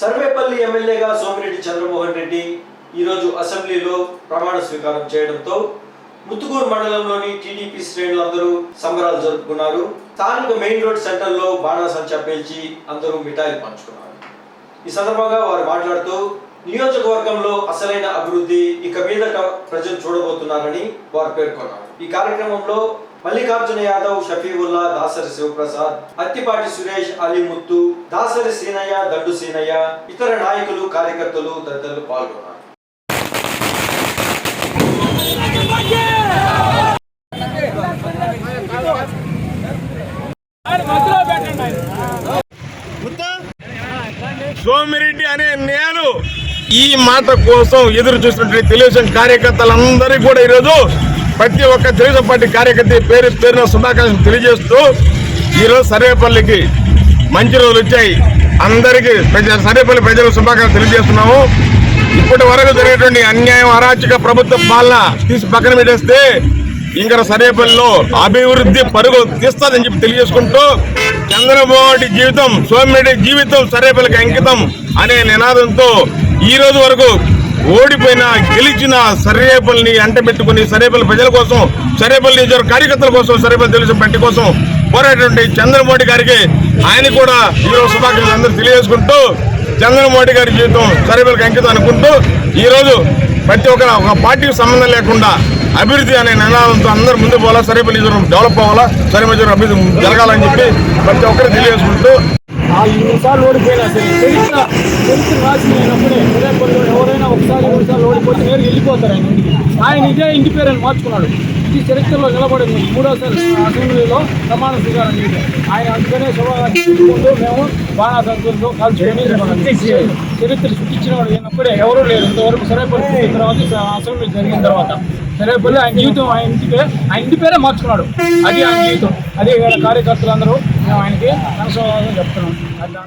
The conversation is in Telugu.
సర్వేపల్లి ఎమ్మెల్యేగా సోమిరెడ్డి చంద్రమోహన్ రెడ్డి ఈరోజు అసెంబ్లీలో ప్రమాణ స్వీకారం చేయడంతో ముత్తుకూరు మండలంలోని టీడీపీ శ్రేణులందరూ సంబరాలు జరుపుకున్నారు. స్థానిక మెయిన్ రోడ్ సెంటర్లో బాణాసంచా పేల్చి అందరూ మిఠాయిలు పంచుకున్నారు. ఈ సందర్భంగా వారు మాట్లాడుతూ నియోజకవర్గంలో అసలైన అభివృద్ధి ఇక మీదట ప్రజలు చూడబోతున్నారని వారు పేర్కొన్నారు. ఈ కార్యక్రమంలో మల్లికార్జున యాదవ్ షఫీవుల్లా దాసరి శివప్రసాద్ అత్తిపాటి సురేష్ అలీముత్తు దాసరి సీనయ్య దండు సీనయ్య ఇతర నాయకులు కార్యకర్తలు తదితరులు పాల్గొన్నారు సోమిరెడ్డి అనే నేను ఈ మాట కోసం ఎదురు చూస్తున్నటువంటి తెలుగుదేశం కార్యకర్తలందరికీ కూడా ఈరోజు ప్రతి ఒక్క తెలుగుదేశం పార్టీ కార్యకర్త పేరు పేరున శుభాకాంక్షలు తెలియజేస్తూ ఈరోజు సర్వేపల్లికి మంచి రోజులు వచ్చాయి. అందరికీ ప్రజ సర్వేపల్లి ప్రజలకు శుభాకాంక్షలు తెలియజేస్తున్నాము. ఇప్పటి వరకు జరిగేటువంటి అన్యాయం అరాచక ప్రభుత్వ పాలన తీసి పక్కన పెట్టేస్తే ఇంకా సర్వేపల్లిలో అభివృద్ధి పరుగు తీస్తుందని చెప్పి తెలియజేసుకుంటూ చంద్రబాబు జీవితం సోమిరెడ్డి జీవితం సర్వేపల్లికి అంకితం అనే నినాదంతో ఈ రోజు వరకు ఓడిపోయిన గెలిచిన సర్వేపల్లిని అంటబెట్టుకుని సరేపల్లి ప్రజల కోసం సర్వేపల్లి నియోజకవర్గ కార్యకర్తల కోసం సరేపల్లి తెలుసు పట్టి కోసం పోరాటటువంటి చంద్రమోడి గారికి ఆయన కూడా ఈరోజు శుభాకాంక్షలు అందరూ తెలియజేసుకుంటూ చంద్రమోడి గారి జీవితం సర్వేపల్లికి అంకితం అనుకుంటూ ఈరోజు ప్రతి ఒక్కరు ఒక పార్టీకి సంబంధం లేకుండా అభివృద్ధి అనే నినాదంతో అందరూ ముందు పోవాలా సర్వేపల్లి డెవలప్ అవ్వాలా సర్వేపల్లి అభివృద్ధి జరగాలని చెప్పి ప్రతి ఒక్కరు తెలియజేసుకుంటూ ఆ సార్లు ఓడిపోయినా సరే చరిత్ర చరిత్ర రాసిన అయినప్పుడే రేపల్లో ఎవరైనా ఒకసారి మూడుసార్లు ఓడిపోతే నేరుగా వెళ్ళిపోతారు ఆయన ఇంటికి. ఆయన ఇదే ఇంటి పేరుని మార్చుకున్నాడు. ఇది చరిత్రలో నిలబడింది మూడోసారి అసెంబ్లీలో ప్రమాణ స్వీకారం చేయడం. ఆయన అందుకనే శుభాకాంక్షలు మేము బాణాసంతులతో కాల్చుకొని చరిత్ర సృష్టించిన వాడు అయినప్పుడే ఎవరూ లేరు. ఇంతవరకు సరేపల్లి పుట్టిన తర్వాత అసెంబ్లీ జరిగిన తర్వాత. రేపల్లి ఆయన జీవితం ఆయన ఇంటి పేరు ఆయన ఇంటి పేరే మార్చుకున్నాడు. అది ఆయన జీవితం. అదే కార్యకర్తలు కార్యకర్తలందరూ మేము ఆయనకి కనసవాదం చెప్తున్నాం.